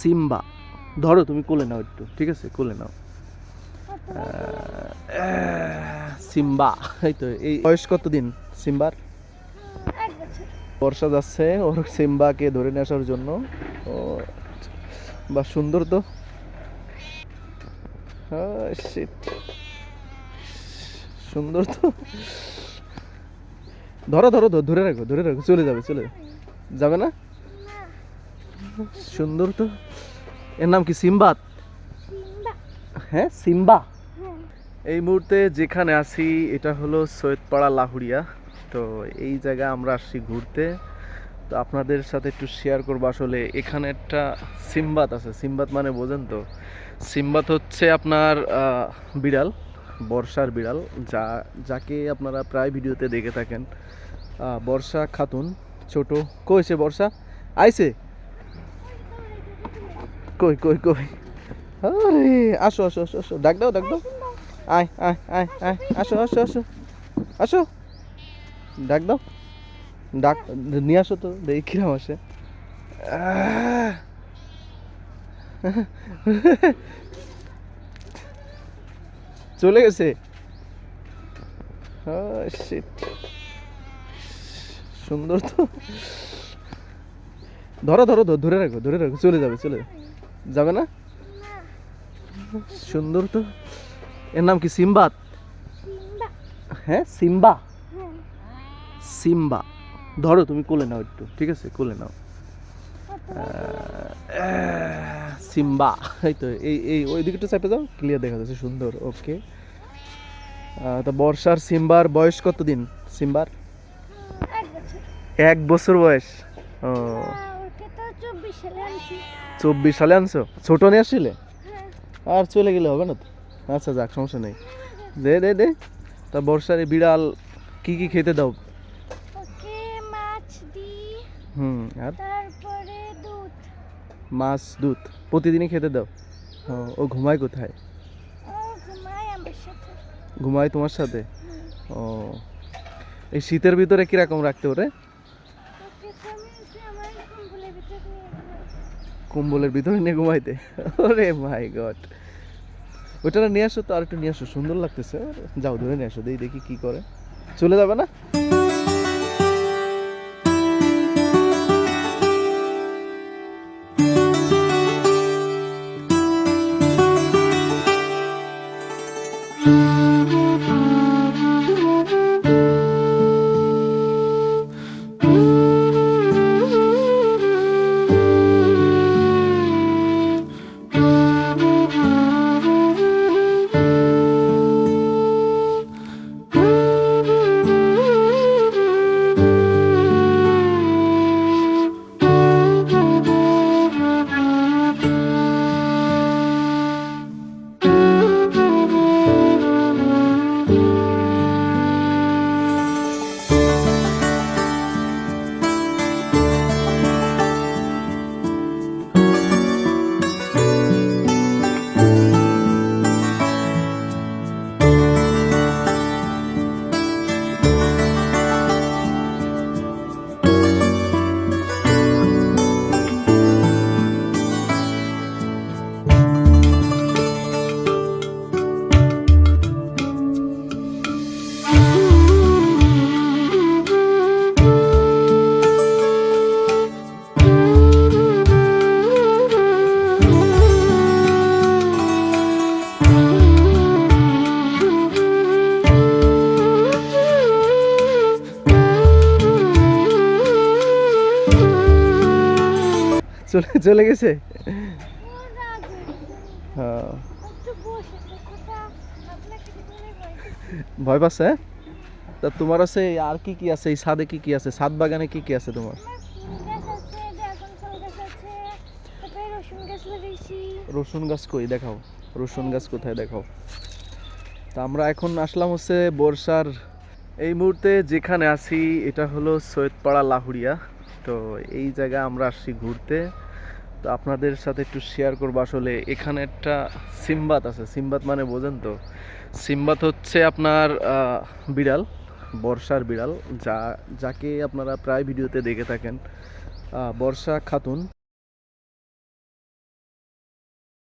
Simba. ধরো তুমি কোলে নাও একটু ঠিক আছে? কোলে নাও। সিম্বা। এই তো এই বয়স কত দিন সিম্বার? বর্ষা যাচ্ছে ওর সিম্বাকে ধরে নিয়ে আসার জন্য। ও বা সুন্দর তো। সুন্দর তো। ধরো ধরো ধরো, রাখো ধরে রাখো চলে যাবে চলে যাবে। না? সুন্দর তো। এর নাম কি সিম্বাত সিম্বা। হ্যাঁ সিম্বা। হ্যাঁ। এই মুহূর্তে যেখানে আছি এটা হলো সৈয়দপাড়া লাহুরিয়া তো এই জায়গায় আমরা আসছি ঘুরতে। তো আপনাদের সাথে একটু শেয়ার করব। আসলে এখানে একটা সিম্বাত আছে। সিম্বাত মানে বোঝেন তো? সিম্বাত হচ্ছে আপনার বিড়াল বর্ষার বিড়াল যা যাকে আপনারা প্রায় ভিডিওতে দেখে থাকেন। বর্ষা খাতুন ছোট। সে বর্ষা? আইছে? কই কই কই? আরে আসো আসো আসো আসো। ডাক দাও ডাক দাও। আয় আয় আয় আয়। আসো আসো আসো। আসো। ডাক দাও। ডাক নিয়ে আসো তো দেখি কিরম আসে। চলে গেছে. সুন্দর তো। ধরো ধরো, ধরে রাখো ধরে রাখো চলে যাবে চলে যাবে। যাবে না? সুন্দর তো। এর নাম কি সিম্বাত সিম্বা। হ্যাঁ সিম্বা। হ্যাঁ। সিম্বা। ধরো তুমি কোলে নাও একটু ঠিক আছে? কোলে নাও। সিম্বা। এই তো এই এই ওই দিকে একটু চাপে যাও ক্লিয়ার দেখা যাচ্ছে সুন্দর ওকে তো বর্ষার সিম্বার বয়স কত দিন সিম্বার? এক বছর। বয়স। ও। তো চব্বিশ সালে আনছি? ছোট নিয়ে আসছিলে? আর চলে গেলে হবে না তো? আচ্ছা যাক সমস্যা নেই। দে দে দে। তা বর্ষার বিড়াল কি কি খেতে দাও? ওকে মাছ দিই হুম আর? তারপরে দুধ। মাছ দুধ। প্রতিদিনই খেতে দাও? ও, ও ঘুমায় কোথায়? ও ঘুমায় আমার সাথে। ঘুমায় তোমার সাথে? ও এই শীতের ভিতরে কীরকম রাখতে ওরে ওকে তো আমি হচ্ছে আমার কম্বলের ভিতর নিয়ে ঘুমাই। কম্বলের ভিতরে নিয়ে ঘুমাইতে। ওরে মাই গড। ওইটা নিয়ে আসো তো আর একটু নিয়ে আসো, সুন্দর লাগতেছে। যাও, ধরে নিয়ে আসো, দেখি দেখি কি করে। চলে যাবে না? চলে চলে গেছে। হ্যাঁ। ভয় পাচ্ছে হ্যাঁ? তা তোমার আছে, আর কি কি আছে? এই ছাদে কি কি আছে? ছাদ বাগানে কি কি আছে তোমার? রসুন গাছ কই? দেখাও। রসুন গাছ কোথায়? দেখাও। তা আমরা এখন আসলাম হচ্ছে বর্ষার, এই মুহূর্তে যেখানে আছি, এটা হলো সৈয়দপাড়া লাহুরিয়া তো এই জায়গায় আমরা আসছি ঘুরতে। তো আপনাদের সাথে একটু শেয়ার করব। আসলে এখানে একটা সিম্বাত আছে। সিম্বাত মানে বোঝেন তো? সিম্বাত হচ্ছে আপনার বিড়াল, বর্ষার বিড়াল, যা, যাকে আপনারা প্রায় ভিডিওতে দেখে থাকেন। বর্ষা খাতুন